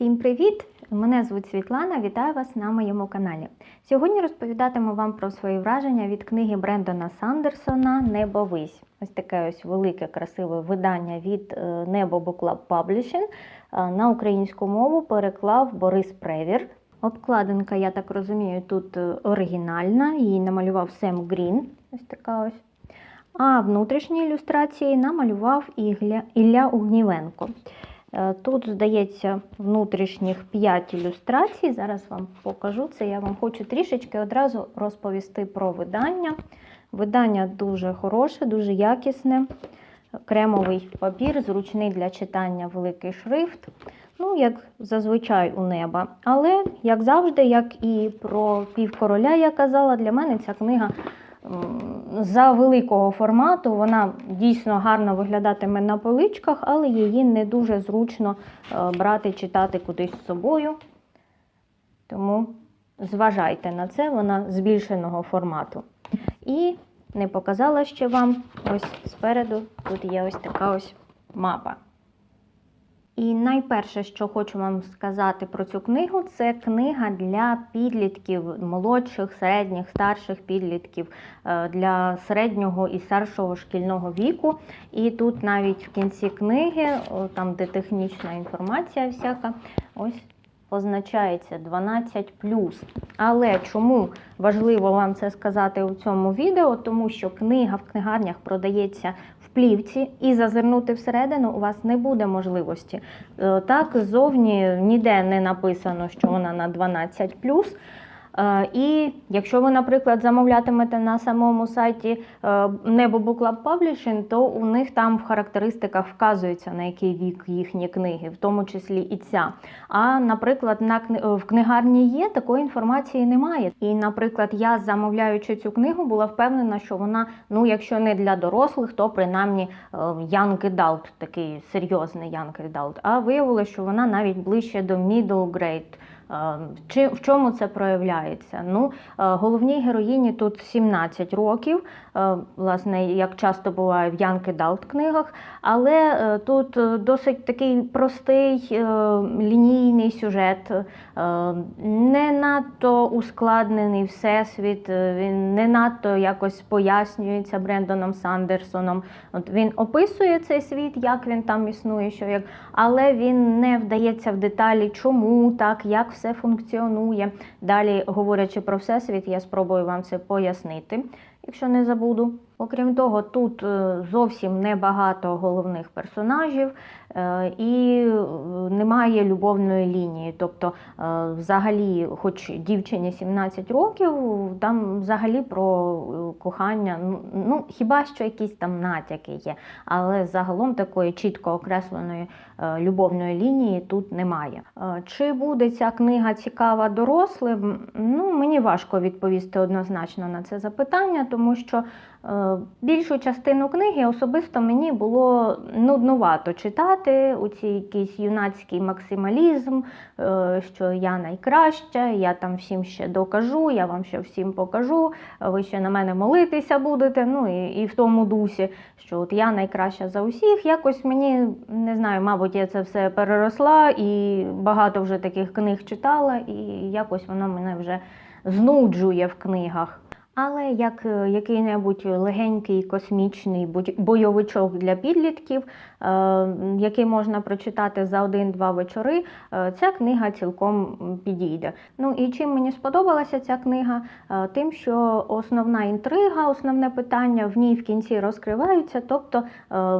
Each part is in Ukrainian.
Всім привіт! Мене звуть Світлана, вітаю вас на моєму каналі. Сьогодні розповідатиму вам про свої враження від книги Брендона Сандерсона Небовись. Ось таке ось велике красиве видання від Небо Book Club. Е, На українську мову переклав Борис Превір. Обкладинка, я так розумію, тут е, оригінальна, її намалював Сем Грін. Ось така ось. А внутрішні ілюстрації намалював Ілля Угнівенко. Е, Тут, здається, внутрішніх 5 ілюстрацій. Зараз вам покажу це. Я вам хочу трішечки одразу розповісти про видання. Видання дуже хороше, дуже якісне. Кремовий папір, зручний для читання великий шрифт. Ну, як зазвичай у неба. Але, як завжди, як і про півкороля я казала, для мене ця книга за великого формату. Вона дійсно гарно виглядатиме на поличках, але її не дуже зручно е, брати, читати кудись з собою. Тому зважайте на це, вона збільшеного формату. І не показала ще вам ось спереду тут є ось така ось мапа. І найперше, що хочу вам сказати про цю книгу, це книга для підлітків, молодших, середніх, старших підлітків, е, для середнього і старшого шкільного віку. І тут навіть в кінці книги, там де технічна інформація всяка, ось позначається 12 Але чому важливо вам це сказати у цьому відео? Тому що книга в книгарнях продається в плівці, і зазирнути всередину у вас не буде можливості. Е, Так, ззовні ніде не написано, що вона на 12 Е, І якщо ви, наприклад, замовлятимете на самому сайті е, Небо Club Publishing, то у них там в характеристиках вказується на який вік їхні книги, в тому числі і ця. А, наприклад, на е, в книгарні є такої інформації немає. І, наприклад, я замовляючи цю книгу, була впевнена, що вона, ну якщо не для дорослих, то принаймні е, young adult, такий серйозний young adult. А виявилося, що вона навіть ближче до middle grade. Е, Чи в чому це проявляється? Ну, е, головній героїні тут 17 років, е, власне, як часто буває в Young Adult книгах, але тут досить такий простий лінійний сюжет, не надто ускладнений всесвіт, він не надто якось пояснюється Брендоном Сандерсоном. От він описує цей світ, як він там існує, що як, але він не вдається в деталі, чому так, як все функціонує. Далі, говорячи про всесвіт, я спробую вам це пояснити, якщо не забуду. Окрім того, тут е, зовсім небагато головних персонажів і е, немає любовної лінії. Тобто, е, взагалі, хоч дівчині 17 років, там взагалі про е, кохання, ну, ну хіба що якісь там натяки є, але загалом такої чітко окресленої е, любовної лінії тут немає. Е, Чи буде ця книга цікава дорослим? Ну, мені важко відповісти однозначно на це запитання, тому що Е, Більшу частину книги особисто мені було нуднувато читати у цій якийсь юнацький максималізм, е, що я найкраща, я там всім ще докажу, я вам ще всім покажу, ви ще на мене молитися будете. Ну і, і в тому дусі, що от я найкраща за усіх. Якось мені не знаю, мабуть, я це все переросла і багато вже таких книг читала, і якось воно мене вже знуджує в книгах. Але як е, який-небудь легенький космічний бойовичок для підлітків, е, який можна прочитати за один-два вечори, е, ця книга цілком підійде. Ну і чим мені сподобалася ця книга? Тим, що основна інтрига, основне питання в ній в кінці розкриваються, тобто,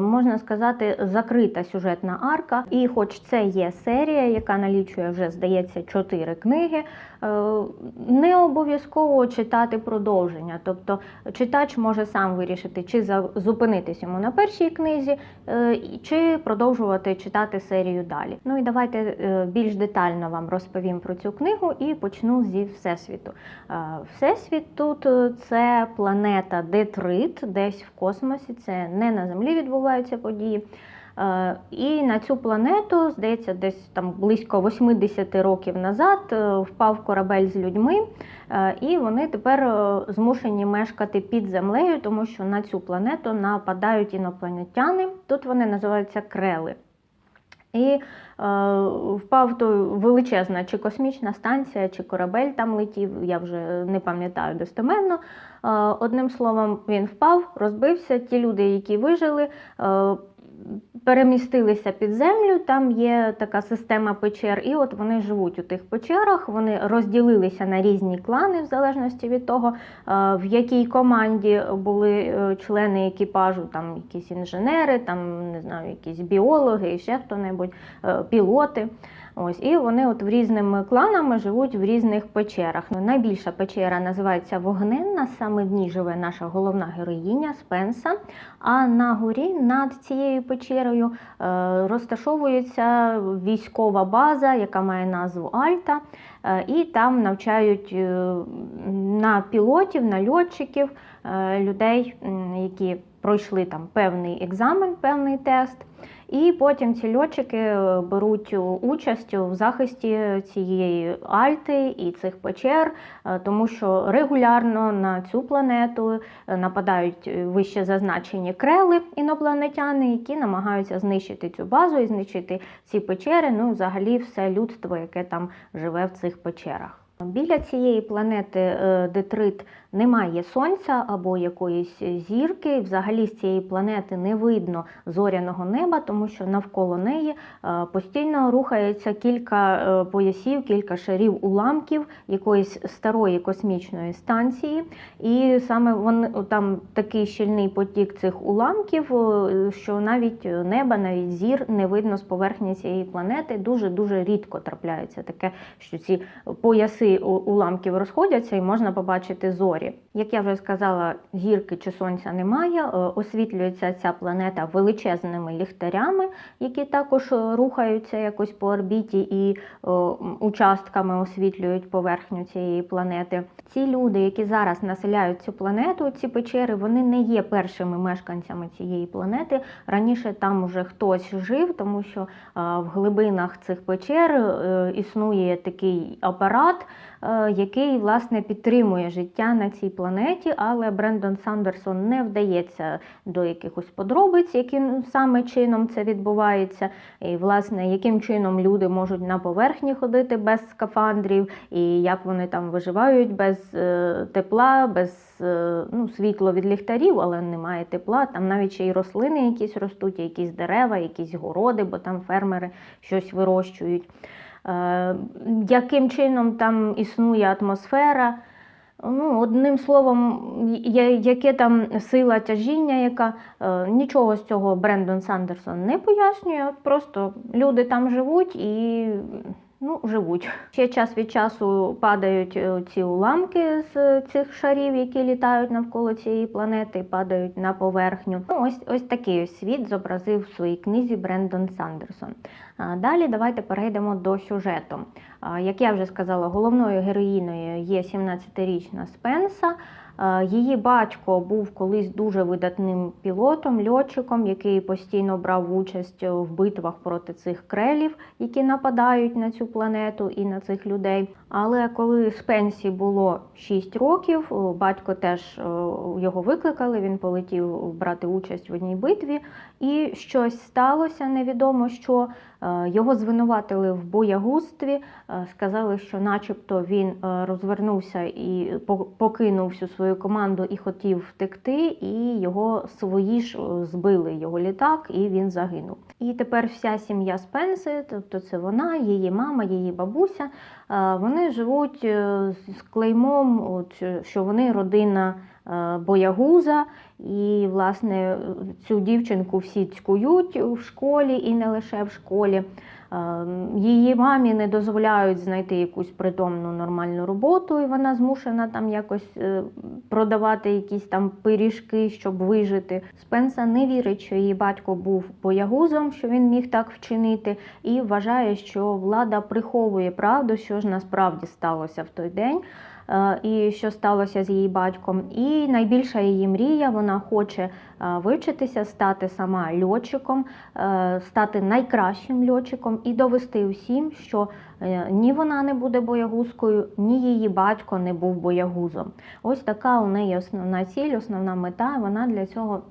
можна сказати, закрита сюжетна арка. І хоч це є серія, яка налічує вже, здається, чотири книги, не обов'язково читати продовження. Тобто читач може сам вирішити, чи зупинитись йому на першій книзі, е, чи продовжувати читати серію далі. Ну і давайте е, більш детально вам розповім про цю книгу і почну зі Всесвіту. Е, Всесвіт тут це планета Детрит, десь в космосі, це не на Землі відбуваються події. Е, І на цю планету, здається, десь там близько 80 років назад е, впав корабель з людьми, е, і вони тепер змушені мешкати під землею, тому що на цю планету нападають інопланетяни. Тут вони називаються крели. І е, впав той величезна чи космічна станція, чи корабель там летів, я вже не пам'ятаю достеменно. Е, одним словом, він впав, розбився. Ті люди, які вижили, е, перемістилися під землю. Там є така система печер, і от вони живуть у тих печерах. Вони розділилися на різні клани, в залежності від того, е, в якій команді були е, члени екіпажу, там якісь інженери, там не знаю, якісь біологи, і ще хто-небудь, е, пілоти. Ось, і вони от в різними кланами живуть в різних печерах. Ну, найбільша печера називається Вогненна, саме в ній живе наша головна героїня Спенса. А на горі над цією печерою е, розташовується військова база, яка має назву Альта. Е, і там навчають е, на пілотів, на льотчиків, людей, які пройшли там певний екзамен, певний тест. І потім ці льотчики е, беруть участь в захисті цієї альти і цих печер, е, тому що регулярно на цю планету е, нападають е, вище зазначені крели інопланетяни, які намагаються знищити цю базу і знищити ці печери. Ну, взагалі, все людство, яке там живе в цих печерах. Біля цієї планети е, Детрит немає сонця або якоїсь зірки. Взагалі з цієї планети не видно зоряного неба, тому що навколо неї е, постійно рухається кілька е, поясів, кілька шарів уламків якоїсь старої космічної станції. І саме вони там такий щільний потік цих уламків, е, що навіть неба, навіть зір не видно з поверхні цієї планети. Дуже дуже рідко трапляється таке, що ці пояси уламків розходяться і можна побачити зорі. Як я вже сказала, зірки чи сонця немає. е, Освітлюється ця планета величезними ліхтарями, які також е, рухаються якось по орбіті і е, участками освітлюють поверхню цієї планети. Ці люди, які зараз населяють цю планету, ці печери, вони не є першими мешканцями цієї планети. Раніше там уже хтось жив, тому що в глибинах цих печер існує такий апарат, який власне підтримує життя на цій планеті, але Брендон Сандерсон не вдається до якихось подробиць, яким саме чином це відбувається, і власне яким чином люди можуть на поверхні ходити без скафандрів, і як вони там виживають без е, тепла, без е, ну, світло від ліхтарів, але немає тепла. Там навіть ще й рослини якісь ростуть, якісь дерева, якісь городи, бо там фермери щось вирощують. Е, яким чином там існує атмосфера? Ну, одним словом, яке там сила тяжіння, яка е, нічого з цього Брендон Сандерсон не пояснює. Просто люди там живуть і ну, живуть. Ще час від часу падають е, ці уламки з цих шарів, які літають навколо цієї планети, падають на поверхню. Ну, ось, ось такий ось світ зобразив в своїй книзі Брендон Сандерсон. Далі давайте перейдемо до сюжету. Як я вже сказала, головною героїною є 17-річна Спенса. Е, Її батько був колись дуже видатним пілотом, льотчиком, який постійно брав участь в битвах проти цих крелів, які нападають на цю планету і на цих людей. Але коли Спенсі було 6 років, батько теж е, його викликали. Він полетів брати участь в одній битві, і щось сталося невідомо що. Е, Його звинуватили в боягузтві, е, сказали, що, начебто, він е, розвернувся і покинув всю свою команду і хотів втекти, і його свої ж збили його літак, і він загинув. І тепер вся сім'я Спенси, тобто це вона, її мама, її бабуся, вони живуть з клеймом, що вони родина боягуза, і, власне, цю дівчинку всі цькують в школі і не лише в школі. Е, Її мамі не дозволяють знайти якусь притомну нормальну роботу, і вона змушена там якось е, продавати якісь там пиріжки, щоб вижити. Спенса не вірить, що її батько був боягузом, що він міг так вчинити, і вважає, що влада приховує правду, що ж насправді сталося в той день. Е, і що сталося з її батьком. І найбільша її мрія, вона хоче е, вивчитися, стати сама льотчиком, е, стати найкращим льотчиком і довести усім, що ні вона не буде боягузкою, ні її батько не був боягузом. Ось така у неї основна ціль, основна мета. Вона для цього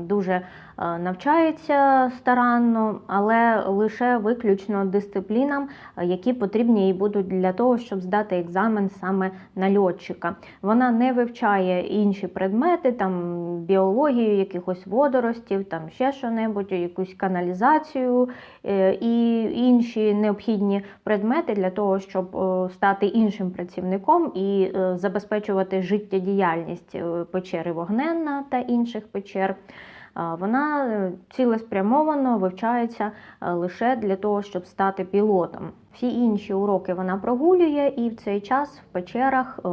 дуже навчається старанно, але лише виключно дисциплінам, які потрібні їй будуть для того, щоб здати екзамен саме на льотчика. Вона не вивчає інші предмети, там біологію, якихось водоростів, там ще що-небудь, якусь каналізацію е, і інші необхідні предмети для того, щоб е, стати іншим працівником і е, забезпечувати життєдіяльність печери Вогненна та інших печер. Вона цілеспрямовано вивчається лише для того, щоб стати пілотом. Всі інші уроки вона прогулює і в цей час в печерах е,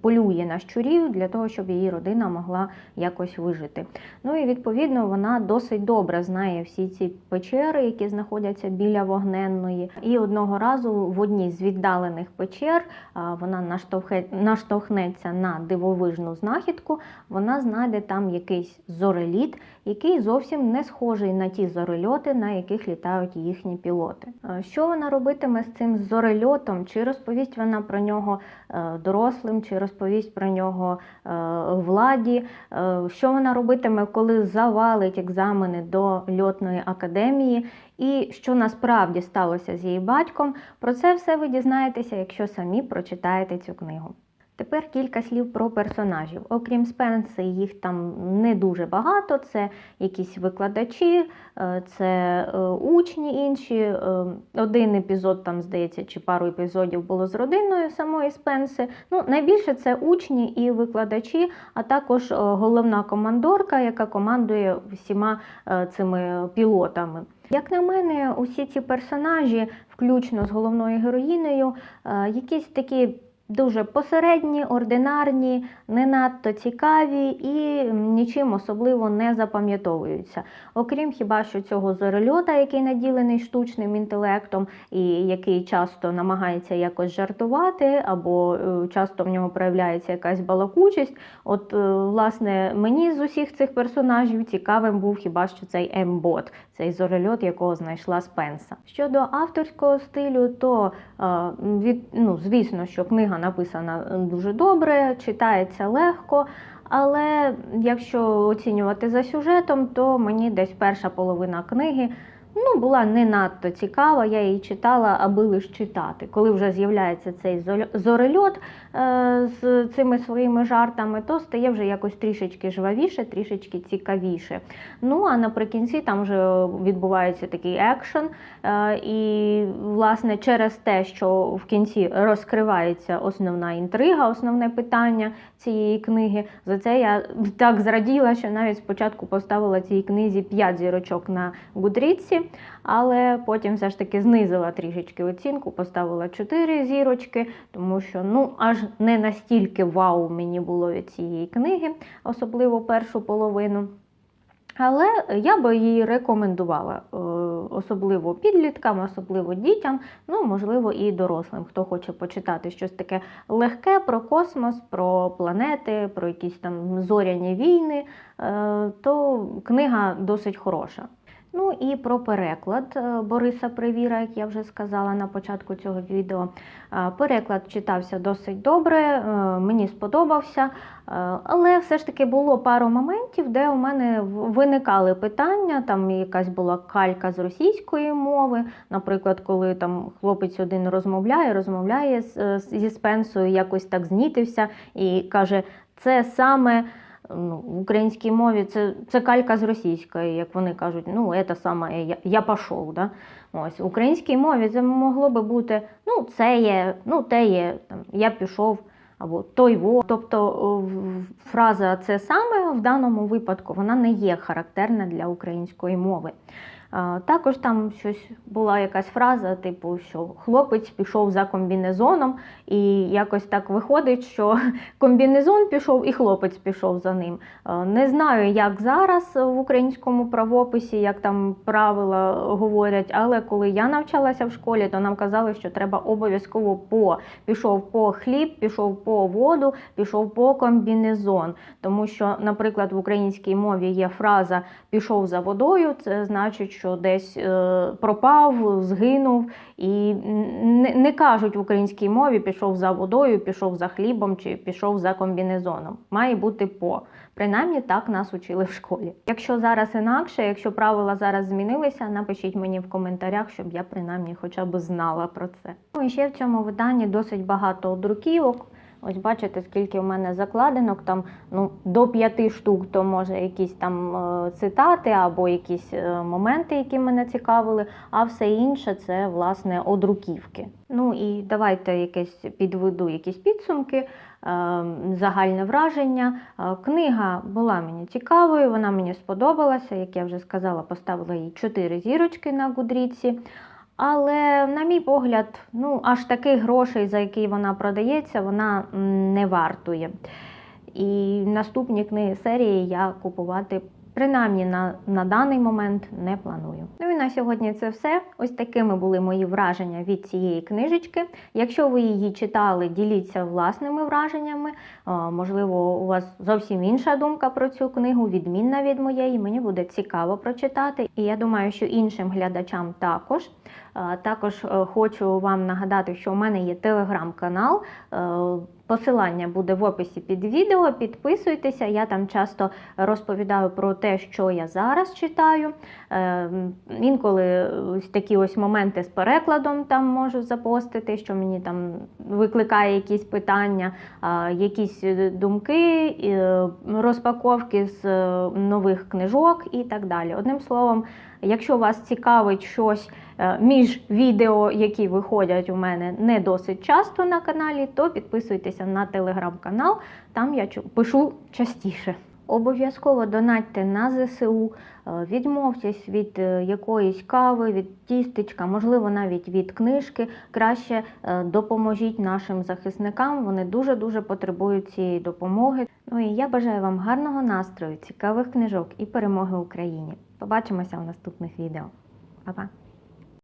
полює на щурів для того, щоб її родина могла якось вижити. Ну і відповідно вона досить добре знає всі ці печери, які знаходяться біля вогненної. І одного разу в одній з віддалених печер вона наштовхнеться на дивовижну знахідку. Вона знайде там якийсь зореліт, який зовсім не схожий на ті зорельоти, на яких літають їхні пілоти. Що вона робитиме з цим зорельотом? Чи розповість вона про нього е, дорослим, чи розповість про нього е, владі? Е, Що вона робитиме, коли завалить екзамени до льотної академії? І що насправді сталося з її батьком? Про це все ви дізнаєтеся, якщо самі прочитаєте цю книгу. Тепер кілька слів про персонажів. Окрім Спенси, їх там не дуже багато. Це якісь викладачі, е, це е, учні інші. Е, Один епізод, там, здається, чи пару епізодів було з родиною самої Спенси. Ну, найбільше це учні і викладачі, а також головна командорка, яка командує всіма цими пілотами. Як на мене, усі ці персонажі, включно з головною героїнею, якісь такі дуже посередні, ординарні, не надто цікаві і нічим особливо не запам'ятовуються. Окрім хіба що цього зорельота, який наділений штучним інтелектом і який часто намагається якось жартувати, або е, часто в нього проявляється якась балакучість. От, е, власне, мені з усіх цих персонажів цікавим був хіба що цей М-бот, цей зорельот, якого знайшла Спенса. Щодо авторського стилю, то е, від, ну, звісно, що книга написана дуже добре, читається легко. Але якщо оцінювати за сюжетом, то мені десь перша половина книги ну, була не надто цікава. Я її читала, аби лише читати. Коли вже з'являється цей зорельот е, з цими своїми жартами, то стає вже якось трішечки жвавіше, трішечки цікавіше. Ну а наприкінці там вже відбувається такий екшен. Е, і, власне, через те, що в кінці розкривається основна інтрига, основне питання цієї книги, за це я так зраділа, що навіть спочатку поставила цій книзі 5 зірочок на Гудріці, але потім все ж таки знизила трішечки оцінку, поставила 4 зірочки, тому що ну аж не настільки вау мені було від цієї книги, особливо першу половину. Але я би її рекомендувала, е, особливо підліткам, особливо дітям, ну можливо, і дорослим, хто хоче почитати щось таке легке про космос, про планети, про якісь там зоряні війни, е, то книга досить хороша. Ну і про переклад е, Бориса Привіра, як я вже сказала на початку цього відео. Е, Переклад читався досить добре, е, мені сподобався. Але все ж таки було пару моментів, де у мене виникали питання. Там якась була калька з російської мови. Наприклад, коли там хлопець один розмовляє, розмовляє зі Спенсою, якось так знітився і каже, це саме. Ну, в українській мові це, це калька з російської, як вони кажуть, ну, це саме я, я пішов. Да? Ось, в українській мові це могло би бути, ну, це є, ну, те є, там, я пішов, або той во. Тобто фраза це саме в даному випадку вона не є характерна для української мови. Також там щось була якась фраза, типу, що хлопець пішов за комбінезоном, і якось так виходить, що комбінезон пішов і хлопець пішов за ним. Не знаю, як зараз в українському правописі, як там правила говорять, але коли я навчалася в школі, то нам казали, що треба обов'язково по пішов по хліб, пішов по воду, пішов по комбінезон. Тому що, наприклад, в українській мові є фраза пішов за водою, це значить, що десь е, пропав, згинув. І не, кажуть в українській мові пішов за водою, пішов за хлібом чи пішов за комбінезоном. Має бути по. Принаймні так нас учили в школі. Якщо зараз інакше, якщо правила зараз змінилися, напишіть мені в коментарях, щоб я принаймні хоча б знала про це. Ну і ще в цьому виданні досить багато друківок. Ось бачите, скільки в мене закладинок, там ну, до п'яти штук, то може якісь там е, цитати або якісь е, моменти, які мене цікавили, а все інше це власне одруківки. Ну і давайте якесь підведу якісь підсумки, е, загальне враження. Книга була мені цікавою, вона мені сподобалася. Як я вже сказала, поставила їй 4 зірочки на Гудріці. Але, на мій погляд, ну аж таких грошей, за які вона продається, вона не вартує. І наступні книги серії я купувати принаймні на, на даний момент не планую. Ну і на сьогодні це все. Ось такими були мої враження від цієї книжечки. Якщо ви її читали, діліться власними враженнями. Можливо, у вас зовсім інша думка про цю книгу, відмінна від моєї. Мені буде цікаво прочитати. І я думаю, що іншим глядачам також. Також е, хочу вам нагадати, що у мене є телеграм-канал. Посилання буде в описі під відео. Підписуйтеся, я там часто розповідаю про те, що я зараз читаю. Е, Інколи ось такі ось моменти з перекладом там можу запостити, що мені там викликає якісь питання, якісь е, думки, е, розпаковки з е, нових книжок і так далі. Одним словом, якщо вас цікавить щось е, між відео, які виходять у мене не досить часто на каналі, то підписуйтеся на телеграм-канал, там я пишу частіше. Обов'язково донатьте на ЗСУ, е, відмовтесь від е, якоїсь кави, від тістечка, можливо, навіть від книжки. Краще е, допоможіть нашим захисникам. Вони дуже дуже потребують цієї допомоги. Ну і я бажаю вам гарного настрою, цікавих книжок і перемоги Україні. Побачимося у наступних відео. Па-па!